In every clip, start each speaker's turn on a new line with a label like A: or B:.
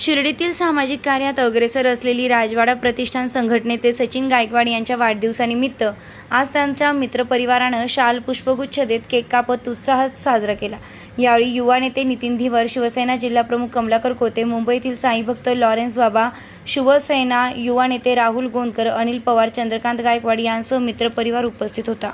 A: शिर्डीतील सामाजिक कार्यात अग्रेसर असलेली राजवाडा प्रतिष्ठान संघटनेचे सचिन गायकवाड यांच्या वाढदिवसानिमित्त आज त्यांच्या मित्रपरिवारानं शाल पुष्पगुच्छ देत केक कापत उत्साहात साजरा केला. यावेळी युवा नेते नितीन धिवर शिवसेना जिल्हाप्रमुख कमलाकर कोते मुंबईतील साईभक्त लॉरेन्स बाबा शिवसेना युवा नेते राहुल गोंदकर अनिल पवार चंद्रकांत गायकवाड यांसह मित्रपरिवार उपस्थित होता.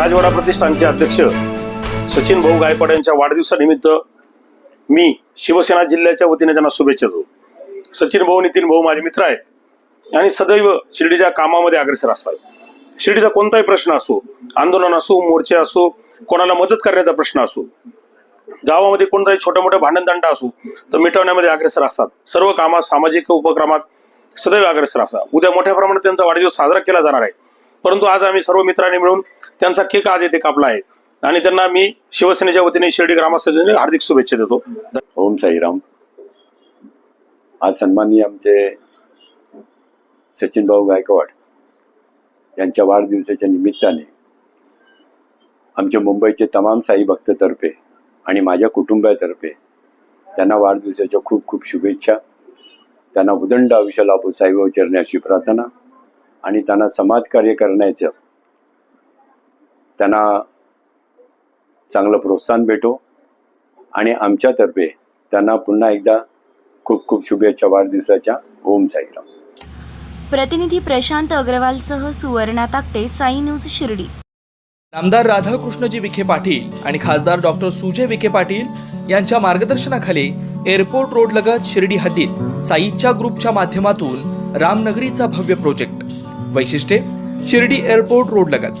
B: राजवाडा प्रतिष्ठानचे अध्यक्ष सचिन भाऊ गायकवाड यांच्या वाढदिवसानिमित्त मी शिवसेना जिल्ह्याच्या वतीने त्यांना शुभेच्छा देतो. सचिन भाऊ नितीन भाऊ माझे मित्र आहेत आणि सदैव शिर्डीच्या कामामध्ये अग्रेसर असतात. शिर्डीचा कोणताही प्रश्न असो आंदोलन असो मोर्चे असो कोणाला मदत करण्याचा प्रश्न असो गावामध्ये कोणताही छोट्या मोठ्या भांडणदंड असो तर मिटवण्यामध्ये अग्रेसर असतात. सर्व कामात सामाजिक उपक्रमात सदैव अग्रेसर असतात. उद्या मोठ्या प्रमाणात त्यांचा वाढदिवस साजरा केला जाणार आहे. परंतु आज आम्ही सर्व मित्रांनी मिळून त्यांचा केक आज येथे कापला आहे. आणि त्यांना मी शिवसेनेच्या वतीने शिर्डी ग्रामस्थांचे हार्दिक शुभेच्छा देतो.
C: ओम साईराम. आज सन्माननीय आमचे सचिन भाऊ गायकवाड यांच्या वाढदिवसाच्या निमित्ताने आमच्या मुंबईचे तमाम साई भक्ततर्फे आणि माझ्या कुटुंबातर्फे त्यांना वाढदिवसाच्या खूप खूप शुभेच्छा. त्यांना उदंड आयुष्य लाभो साईबाऊ चरणे अशी प्रार्थना आणि त्यांना समाजकार्य करण्याचं त्यांना चांगलं प्रोत्साहन भेटो आणि आमच्यातर्फे त्यांना पुन्हा एकदा खूप खूप शुभेच्छा वाढदिवसाच्या. ओम साईराम.
A: प्रतिनिधी प्रशांत अग्रवालसह सुवर्णा ताकटे साई न्यूज शिर्डी.
D: आमदार राधाकृष्णजी विखे पाटील आणि खासदार डॉक्टर सुजय विखे पाटील यांच्या मार्गदर्शनाखाली एअरपोर्ट रोड लगत शिर्डी हद्दीत साईच्या ग्रुपच्या माध्यमातून रामनगरीचा भव्य प्रोजेक्ट. वैशिष्ट्ये शिर्डी एअरपोर्ट रोड लगत.